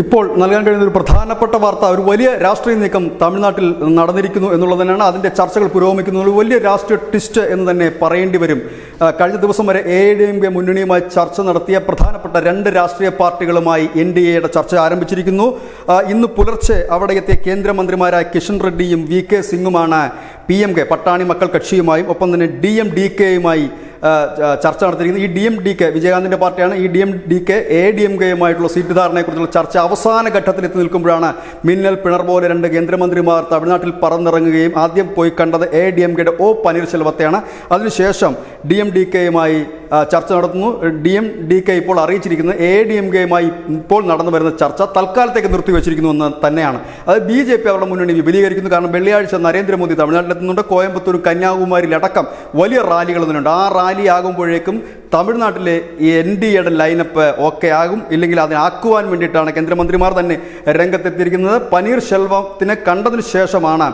ഇപ്പോൾ നൽകാൻ കഴിയുന്ന ഒരു പ്രധാനപ്പെട്ട വാർത്ത ഒരു വലിയ രാഷ്ട്രീയ നീക്കം തമിഴ്നാട്ടിൽ നടന്നിരിക്കുന്നു എന്നുള്ളത് തന്നെയാണ്. അതിന്റെ ചർച്ചകൾ പുരോഗമിക്കുന്നു. ഒരു വലിയ രാഷ്ട്രീയ ട്വിസ്റ്റ് എന്ന് തന്നെ പറയേണ്ടി വരും. കഴിഞ്ഞ ദിവസം വരെ എ ഡി എം കെ മുന്നണിയുമായി ചർച്ച നടത്തിയ പ്രധാനപ്പെട്ട രണ്ട് രാഷ്ട്രീയ പാർട്ടികളുമായി എൻ ഡി എയുടെ ചർച്ച ആരംഭിച്ചിരിക്കുന്നു. ഇന്ന് പുലർച്ചെ അവിടെ എത്തിയ കേന്ദ്രമന്ത്രിമാരായ കിഷൻ റെഡ്ഡിയും V K സിംഗുമാണ് P M K Pattali Makkal കക്ഷിയുമായും ഒപ്പം തന്നെ ഡി എം ഡി കെയുമായി ചർച്ച നടത്തിയിരിക്കുന്നത് ഈ ഡി എം ഡി കെ വിജയകാന്തിന്റെ പാർട്ടിയാണ്. ഈ D M D K A D M കെയുമായിട്ടുള്ള seat ധാരണയെക്കുറിച്ചുള്ള ചർച്ച അവസാന ഘട്ടത്തിൽ എത്തി നിൽക്കുമ്പോഴാണ് മിന്നൽ പിണർ പോലെ രണ്ട് കേന്ദ്രമന്ത്രിമാർ തമിഴ്നാട്ടിൽ പറന്നിറങ്ങുകയും ആദ്യം പോയി കണ്ടത് എ ഡി എം കെയുടെ ഒ പനീർശെൽവത്തെയാണ്. അതിനുശേഷം ഡി എം ഡി കെയുമായി ചർച്ച നടത്തുന്നു. ഡി എം ഡി കെ ഇപ്പോൾ അറിയിച്ചിരിക്കുന്നത് എ ഡി എം കെയുമായി ഇപ്പോൾ നടന്നു വരുന്ന ചർച്ച തൽക്കാലത്തേക്ക് നിർത്തിവെച്ചിരിക്കുന്നു എന്ന് തന്നെയാണ്. അത് ബി ജെ പി അവരുടെ മുന്നണി വിപുലീകരിക്കുന്നു. കാരണം വെള്ളിയാഴ്ച നരേന്ദ്രമോദി തമിഴ്നാട്ടിലെത്തുന്നുണ്ട്. കോയമ്പത്തൂർ കന്യാകുമാരിയിലടക്കം വലിയ റാലികൾ തന്നെയുണ്ട് ആ റാലി ആകുമ്പോഴേക്കും തമിഴ്നാട്ടിലെ ഈ എൻ ഡി എയുടെ ലൈനപ്പ് ഓക്കെ ആകും. ഇല്ലെങ്കിൽ അതിനാക്കുവാൻ വേണ്ടിയിട്ടാണ് കേന്ദ്രമന്ത്രിമാർ തന്നെ രംഗത്തെത്തിയിരിക്കുന്നത്. പനീർ ശെൽവത്തിനെ കണ്ടതിന് ശേഷമാണ്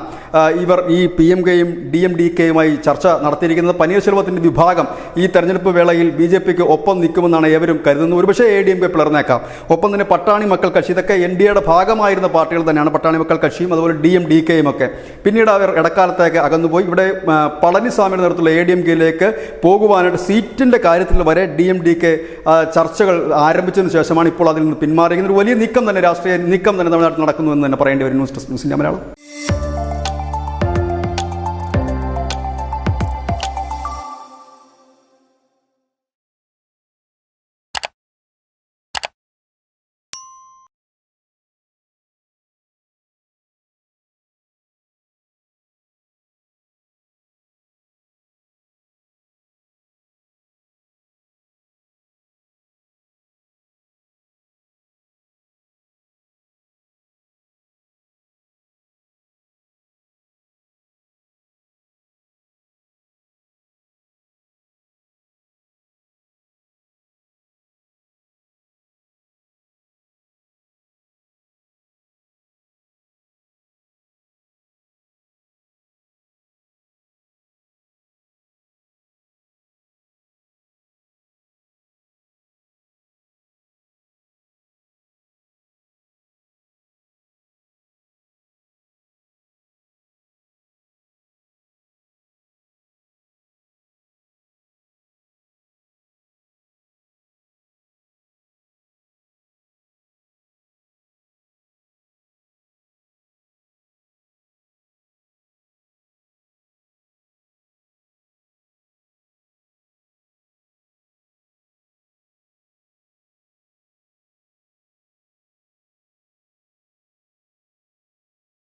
ഇവർ ഈ പി എം കെയും ഡി എം ഡി കെയുമായി ചർച്ച നടത്തിയിരിക്കുന്നത്. പനീർ ശെൽവത്തിന്റെ വിഭാഗം ഈ തെരഞ്ഞെടുപ്പ് വേളയിൽ ബി ജെ പിക്ക് ഒപ്പം നിൽക്കുമെന്നാണ് ഏവരും കരുതുന്നത്. ഒരുപക്ഷേ എ ഡി എം കെ പിളർന്നേക്കാം. ഒപ്പം തന്നെ പട്ടാണി മക്കൾ കക്ഷി ഇതൊക്കെ എൻ ഡി എയുടെ ഭാഗമായിരുന്ന പാർട്ടികൾ തന്നെയാണ് പട്ടാണി മക്കൾ കക്ഷിയും അതുപോലെ ഡി എം ഡി കെയും ഒക്കെ. പിന്നീട് അവർ ഇടക്കാലത്തേക്ക് അകന്നുപോയി. ഇവിടെ പളനിസ്വാമിയുടെ നേതൃത്വത്തിലുള്ള എ ഡി എം കെയിലേക്ക് പോകുവാനായിട്ട് സീറ്റിന്റെ കാര്യത്തിൽ വരെ ഡി എം ഡി കെ ചർച്ചകൾ ആരംഭിച്ചതിന് ശേഷമാണ് ഇപ്പോൾ അതിൽ നിന്ന് പിന്മാറിയിരിക്കുന്നത്. ഒരു വലിയ നീക്കം തന്നെ രാഷ്ട്രീയ നീക്കം തന്നെ തമിഴ്നാട്ടിൽ നടക്കുന്നു എന്ന് തന്നെ പറയേണ്ടി വരും ന്യൂസ് ഡെസ്ക് ന്യൂസിന്റെ മലയാളം.